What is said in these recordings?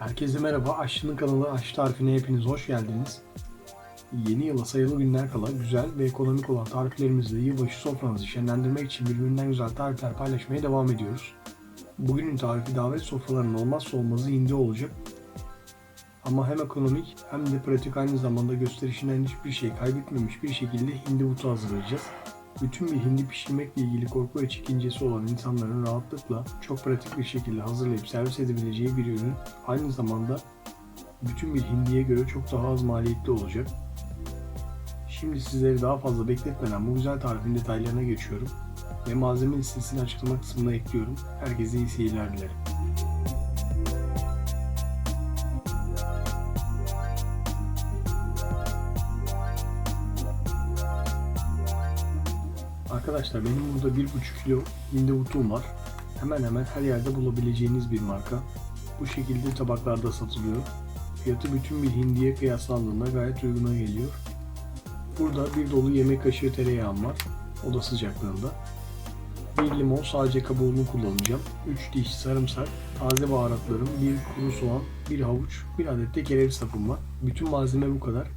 Herkese merhaba. Aşçının kanalı Aş Tarifine hepiniz hoş geldiniz. Yeni yıla sayılı günler kala güzel ve ekonomik olan tariflerimizle yılbaşı sofranızı şenlendirmek için birbirinden güzel tarifler paylaşmaya devam ediyoruz. Bugünün tarifi davet sofralarının olmazsa olmazı hindi olacak. Ama hem ekonomik hem de pratik aynı zamanda gösterişinden hiçbir şey kaybetmemiş bir şekilde hindi butu hazırlayacağız. Bütün bir hindi pişirmekle ilgili korku ve çekincesi olan insanların rahatlıkla çok pratik bir şekilde hazırlayıp servis edebileceği bir ürün aynı zamanda bütün bir hindiye göre çok daha az maliyetli olacak. Şimdi sizleri daha fazla bekletmeden bu güzel tarifin detaylarına geçiyorum ve malzeme listesini açıklama kısmına ekliyorum. Herkese iyi seyirler dilerim. Arkadaşlar benim burada 1,5 kilo butum var. Hemen hemen her yerde bulabileceğiniz bir marka. Bu şekilde tabaklarda satılıyor. Fiyatı bütün bir hindiye kıyaslandığında gayet uyguna geliyor. Burada bir dolu yemek kaşığı tereyağım var. Oda sıcaklığında. Bir limon sadece kabuğunu kullanacağım. 3 diş sarımsak, taze baharatlarım, bir kuru soğan, bir havuç, bir adet de kereviz sapım var. Bütün malzeme bu kadar.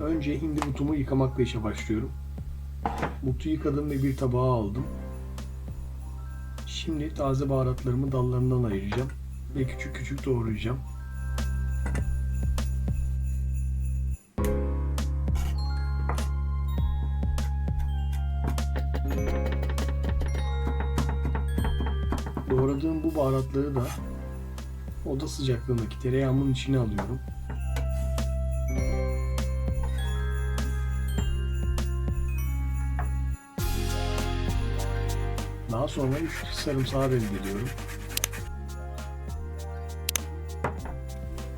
Önce hindi butumu yıkamakla işe başlıyorum. Butu yıkadım ve bir tabağa aldım. Şimdi taze baharatlarımı dallarından ayıracağım ve küçük küçük doğrayacağım. Doğradığım bu baharatları da oda sıcaklığındaki tereyağımın içine alıyorum. Daha sonra 3 diş sarımsağı rendeliyorum.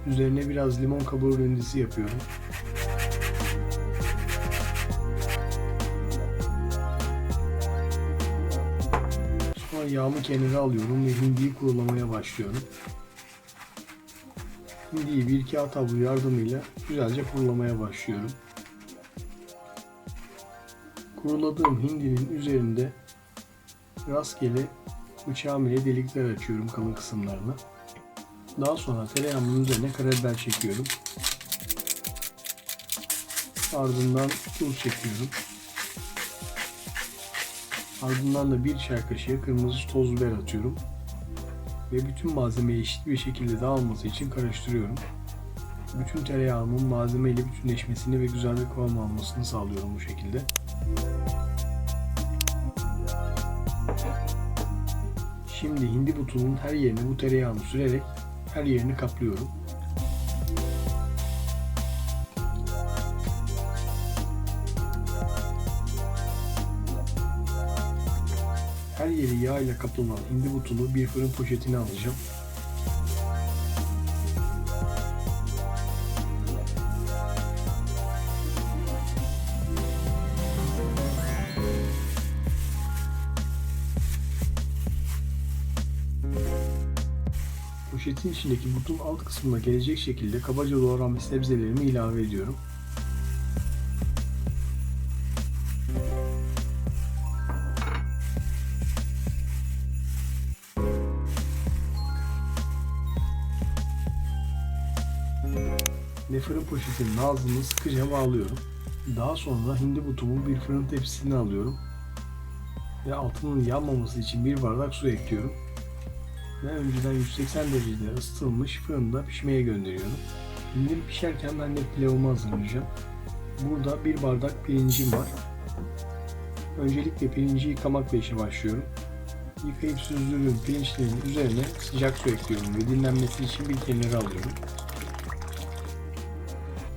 Üzerine biraz limon kabuğu rendesi yapıyorum. Sonra yağımı kenara alıyorum ve hindiyi kurulamaya başlıyorum. Hindiyi bir kağıt havlu yardımıyla güzelce kurulamaya başlıyorum. Kuruladığım hindinin üzerinde rastgele bıçağım ile delikler açıyorum kalın kısımlarına. Daha sonra tereyağımın üzerine karabiber çekiyorum. Ardından tuz çekiyorum. Ardından da bir çay kaşığı kırmızı toz biber atıyorum. Ve bütün malzemeyi eşit bir şekilde dağılması için karıştırıyorum. Bütün tereyağımın malzeme ile bütünleşmesini ve güzel bir kıvam almasını sağlıyorum bu şekilde. Şimdi hindi butunun her yerine bu tereyağını sürerek her yerini kaplıyorum. Her yeri yağ ile kaplanan hindi butunu bir fırın poşetine alacağım. Poşetin içindeki butun alt kısmına gelecek şekilde kabaca doğranmış sebzelerimi ilave ediyorum. Ve fırın poşetinin ağzını sıkıca bağlıyorum. Daha sonra hindi butumu bir fırın tepsisine alıyorum. Ve altının yanmaması için bir bardak su ekliyorum ve önceden 180 derecede ısıtılmış fırında pişmeye gönderiyorum. Hindim pişerken ben de pilavımı hazırlayacağım. Burada bir bardak pirincim var. Öncelikle pirinci yıkamakla işe başlıyorum. Yıkayıp süzdürdüğüm pirinçlerin üzerine sıcak su ekliyorum ve dinlenmesi için bir kenara alıyorum.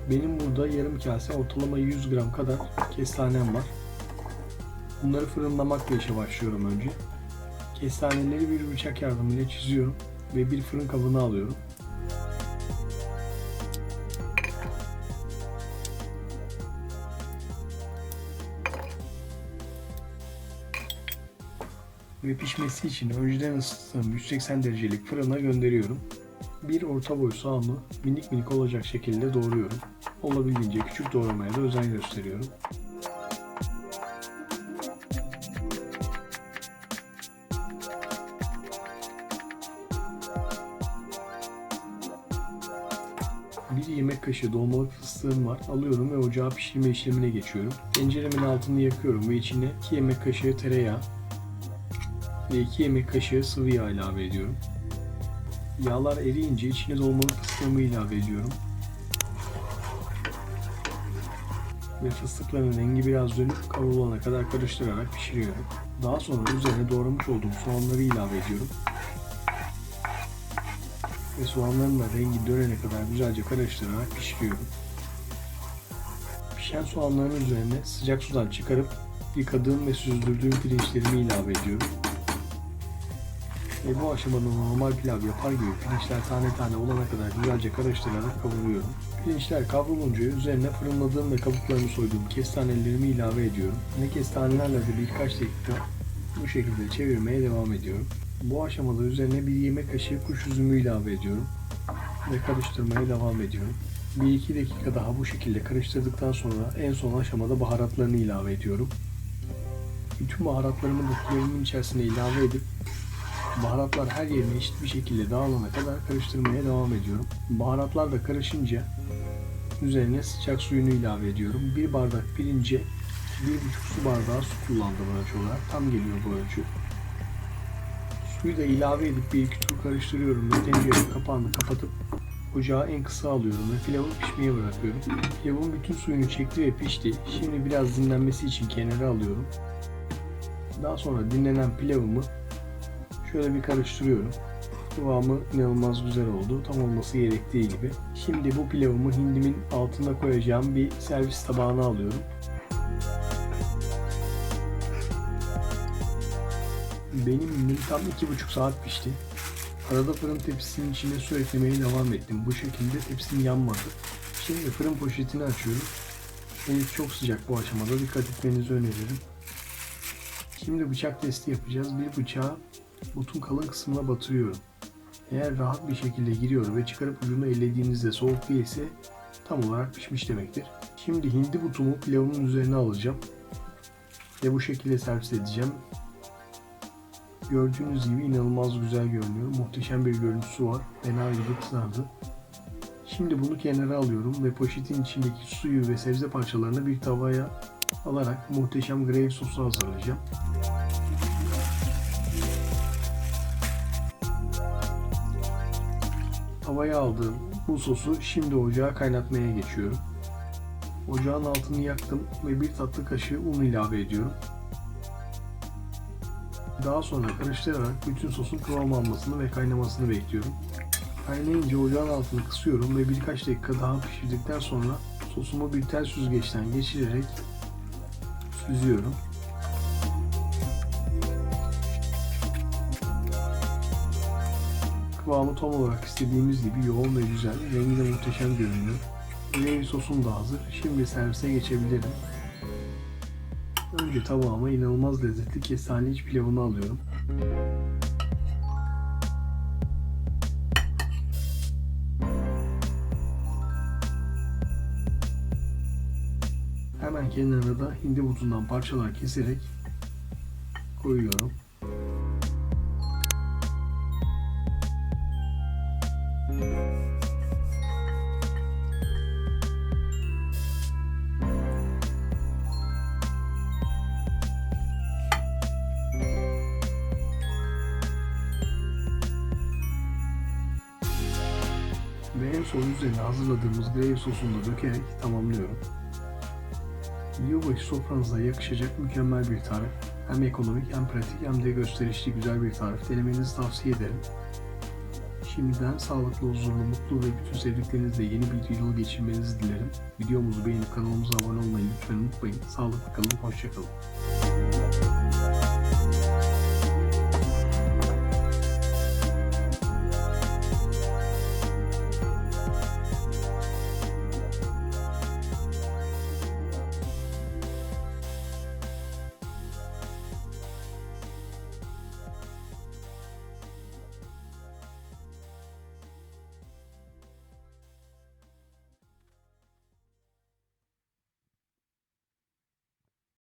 Benim burada yarım kase ortalama 100 gram kadar kestanem var. Bunları fırınlamakla işe başlıyorum önce. Kestaneleri bir bıçak yardımıyla çiziyorum ve bir fırın kabına alıyorum. Ve pişmesi için önceden ısıttığım 180 derecelik fırına gönderiyorum. Bir orta boy soğanı minik minik olacak şekilde doğruyorum. Olabildiğince küçük doğramaya da özen gösteriyorum. Bir yemek kaşığı dolmalık fıstığım var. Alıyorum ve ocağa pişirme işlemine geçiyorum. Tenceremin altını yakıyorum ve içine 2 yemek kaşığı tereyağı ve 2 yemek kaşığı sıvı yağ ilave ediyorum. Yağlar eriyince içine dolmalık fıstığımı ilave ediyorum. Ve fıstıkların rengi biraz dönüp kavrulana kadar karıştırarak pişiriyorum. Daha sonra üzerine doğramış olduğum soğanları ilave ediyorum. Ve soğanların da rengi dönene kadar güzelce karıştırarak pişiriyorum. Pişen soğanların üzerine sıcak sudan çıkarıp yıkadığım ve süzdürdüğüm pirinçlerimi ilave ediyorum. Ve bu aşamada normal pilav yapar gibi pirinçler tane tane olana kadar güzelce karıştırarak kavuruyorum. Pirinçler kavrulunca üzerine fırınladığım ve kabuklarını soyduğum kestanelerimi ilave ediyorum. Ve kestanelerle de birkaç dakika bu şekilde çevirmeye devam ediyorum. Bu aşamada üzerine bir yemek kaşığı kuş üzümü ilave ediyorum. Ve karıştırmaya devam ediyorum. 1-2 dakika daha bu şekilde karıştırdıktan sonra en son aşamada baharatlarını ilave ediyorum. Bütün baharatlarımı pilavımın içerisine ilave edip Baharatlar her yerine eşit bir şekilde dağılana kadar karıştırmaya devam ediyorum. Baharatlar da karışınca üzerine sıcak suyunu ilave ediyorum. Bir bardak pirince bir buçuk su bardağı su kullandım ölçü olarak. Tam geliyor bu ölçü. Suyu da ilave edip bir iki tur karıştırıyorum ve tencerenin kapağını kapatıp ocağı en kısa alıyorum ve pilavı pişmeye bırakıyorum. Pilavın bütün suyunu çekti ve pişti. Şimdi biraz dinlenmesi için kenara alıyorum. Daha sonra dinlenen pilavımı Şöyle bir karıştırıyorum. Kıvamı inanılmaz güzel oldu. Tam olması gerektiği gibi. Şimdi bu pilavımı hindimin altına koyacağım bir servis tabağına alıyorum. Benim hindim tam 2,5 saat pişti. Arada fırın tepsisinin içine su eklemeye devam ettim. Bu şekilde tepsim yanmadı. Şimdi fırın poşetini açıyorum. Henüz çok sıcak bu aşamada. Dikkat etmenizi öneririm. Şimdi bıçak testi yapacağız. Bir bıçağı butun kalın kısmına batırıyorum. Eğer rahat bir şekilde giriyor ve çıkarıp ucunu ellediğinizde soğuk değilse tam olarak pişmiş demektir. Şimdi hindi butumu pilavımın üzerine alacağım. Ve bu şekilde servis edeceğim. Gördüğünüz gibi inanılmaz güzel görünüyor. Muhteşem bir görüntüsü var. Fena gibi kızardı. Şimdi bunu kenara alıyorum ve poşetin içindeki suyu ve sebze parçalarını bir tavaya alarak muhteşem gravy sosu hazırlayacağım. Tavaya aldığım bu sosu şimdi ocağa kaynatmaya geçiyorum. Ocağın altını yaktım ve bir tatlı kaşığı un ilave ediyorum. Daha sonra karıştırarak bütün sosun kıvam almasını ve kaynamasını bekliyorum. Kaynayınca ocağın altını kısıyorum ve birkaç dakika daha pişirdikten sonra sosumu bir tel süzgeçten geçirerek süzüyorum. Kıvamı tam olarak istediğimiz gibi yoğun ve güzel. Rengi de muhteşem görünüyor. Gravy sosum da hazır. Şimdi servise geçebilirim. Önce tabağıma inanılmaz lezzetli kestane iç pilavını alıyorum. Hemen kenarına da hindi butundan parçalar keserek koyuyorum. Ve en son üzerine hazırladığımız gravy sosunu dökerek tamamlıyorum. Yılbaşı sofranıza yakışacak mükemmel bir tarif. Hem ekonomik hem pratik hem de gösterişli güzel bir tarif. Denemenizi tavsiye ederim. Şimdiden sağlıklı, huzurlu, mutlu ve bütün sevdiklerinizle yeni bir yıl geçirmenizi dilerim. Videomuzu beğenip kanalımıza abone olmayı lütfen unutmayın. Sağlıklı kalın, hoşçakalın.